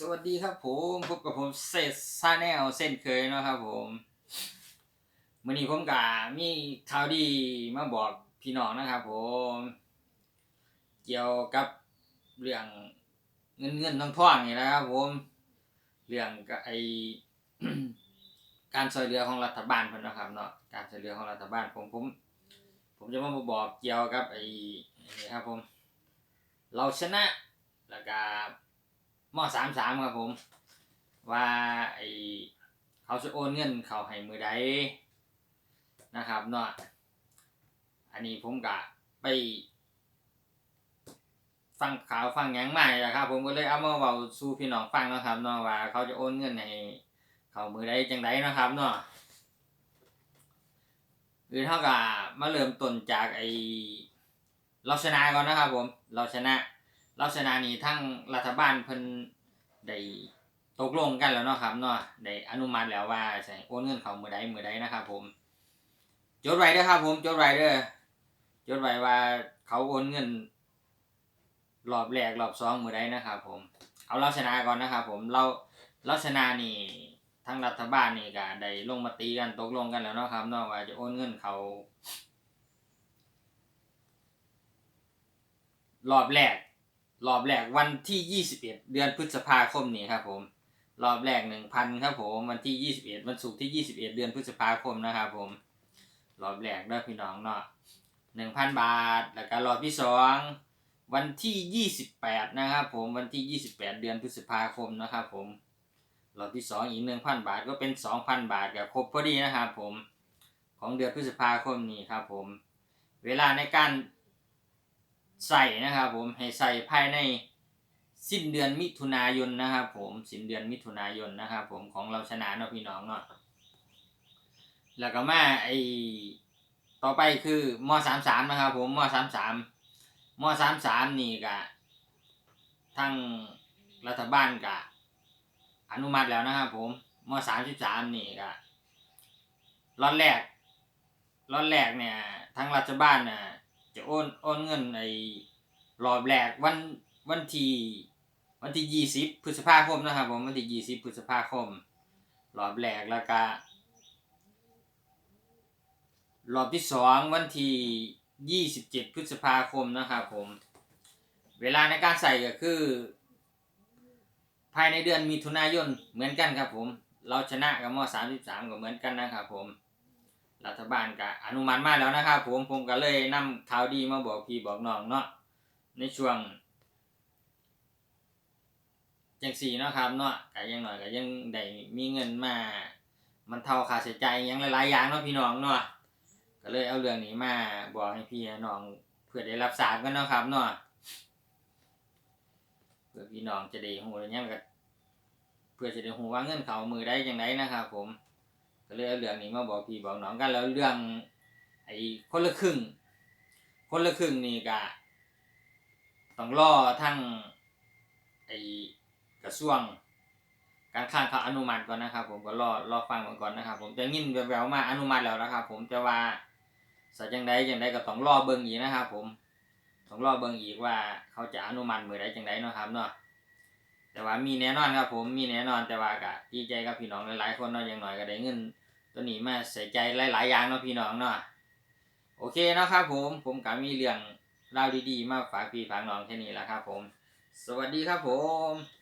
สวัสดีครับผมพบกับผมเซสซาแนลเส้นเคยนะครับผมมื่อนี้ผมกะมีข่าวดีมาบอกพี่น้องนะครับผม เกี่ยวกับเรื่องเงินเงินทองทองนี่นะครับผม เรื่องกับไอการช่วยเหลือของรัฐบาลเพิ่นนะครับเนาะการช่วยเหลือของรัฐบาลผมผม ผมจะมาบอกเกี่ยวกับไอ้นี่ครับผม เราชนะแล้วก็ มอสามสามครับผม ว่าไอเขาจะโอนเงินเขาให้มือใดนะครับเนาะอันนี้ผมกะไปฟังข่าวฟังยังใหม่ละครับ ผมก็เลยเอามาเว้าสู่พี่น้องฟังนะครับเนาะว่า เขาจะโอนเงินให้เขามือใดจังไดนะครับเนาะคือเท่ากับมาเริ่มต้นจากไอเราชนะก่อนนะครับผม เราชนะ เราชนะนี่ทั้งรัฐบาลเพิ่นได้ตกลงกันแล้วเนาะครับเนาะได้อนุมัติแล้วว่าใช่โอนเงินเขามือใดมือใดนะครับผม จดไว้เด้อครับ ผมจดไว้เด้อจดไว้ว่าเขาโอนเงินรอบแรกรอบสองมือใดนะครับผม เอาเราชนะก่อนนะครับผมเราเราชนะนี่ทั้งรัฐบาลนี่ก็ได้ลงมาตีกันตกลงกันแล้วเนาะครับเนาะว่าจะโอนเงินเขารอบแรก รอบแรกวันที่ 21 เดือนพฤษภาคมนี้ครับผม รอบแรก 1,000 ครับผมวันที่ 21 วันศุกร์ที่ 21 เดือนพฤษภาคมนะครับผม รอบแรกเด้อพี่น้องเนาะ1,000 บาท แล้วก็รอบที่สองวันที่ 28 นะครับผมวันที่ 28 เดือนพฤษภาคมนะครับผมรอบที่สองอีก 1,000 บาทก็เป็น 2,000 บาทกับครบพอดีนะครับผมของเดือนพฤษภาคมนี้ครับผม เวลาในการ ใส่นะครับผมให้ใส่ภายในสิ้นเดือนมิถุนายนนะครับผมสิ้นเดือนมิถุนายนนะครับผมของเราชนะเนาะพี่น้องเนาะแล้วก็มาไอต่อไปคือมสามสามนะครับผมมสามสามมสามสามนี่กะทั้งรัฐบาลกะอนุมัติแล้วนะครับผมมสามสิบสามนี่กะล็อตแรกล็อตแรกเนี่ยทั้งรัฐบาลน่ะ จะโอนโอนเงินในรอบแรกวันวันที่วันที่ยี่สิบพฤษภาคมนะครับผมวันที่ยี่สิบพฤษภาคม รอบแรกแล้วก็รอบที่สองวันที่ยี่สิบเจ็ดพฤษภาคมนะครับผม เวลาในการใส่ก็คือ ภายในเดือนมิถุนายนเหมือนกันครับผม เราชนะกับมอสามสิบสามก็เหมือนกันนะครับผม รัฐบาลก็อนุมัติมาแล้วนะครับผมผมก็เลยนำข่าวดีมาบอกพี่บอกน้องเนาะในช่วงจังสี่เนาะครับเนาะก็ยังหน่อยก็ยังได้มีเงินมา มันเท่าค่าใช้จ่ายยังหลายๆอย่างเนาะพี่น้องเนาะก็เลยเอาเรื่องนี้มาบอกให้พี่น้องเพื่อได้รับทราบกันเนาะครับเนาะเพื่อพี่น้องจะได้ฮู้แล้วยังก็เพื่อจะได้ฮู้ว่าเงินเขามือได้จังไดนะครับผม ก็เลยเอาเรื่องนี้มาบอกพี่บอกน้องกันแล้วเรื่อง ไอ้คนละครึ่ง คนละครึ่งนี่ก็ต้องรอทั้งไอ้กระทรวง การข้างเขาอนุมัติก่อนนะครับ ผมก็รอรอฟังก่อนนะครับ ผมจะยินแววๆมาอนุมัติแล้วนะครับ ผมจะว่าสัจังใดจังใดก็ต้องรอเบิ่งอีกนะครับ ผมต้องรอเบิ่งอีกว่าเขาจะอนุมัติมือใดจังใดเนาะครับเนาะ แต่ว่ามีแน่นอนครับผมมีแน่นอนแต่ว่าก็ดีใจกับพี่น้องหลายๆคนเนาะอย่างน้อยก็ได้เงิน ตัวนี้มาใส่ใจหลายๆอย่างเนาะพี่น้องเนาะโอเคเนาะครับผมผมก็มีเรื่องราวดีๆ มาฝากพี่ฝากน้องแค่นี้แหละครับผม สวัสดีครับผม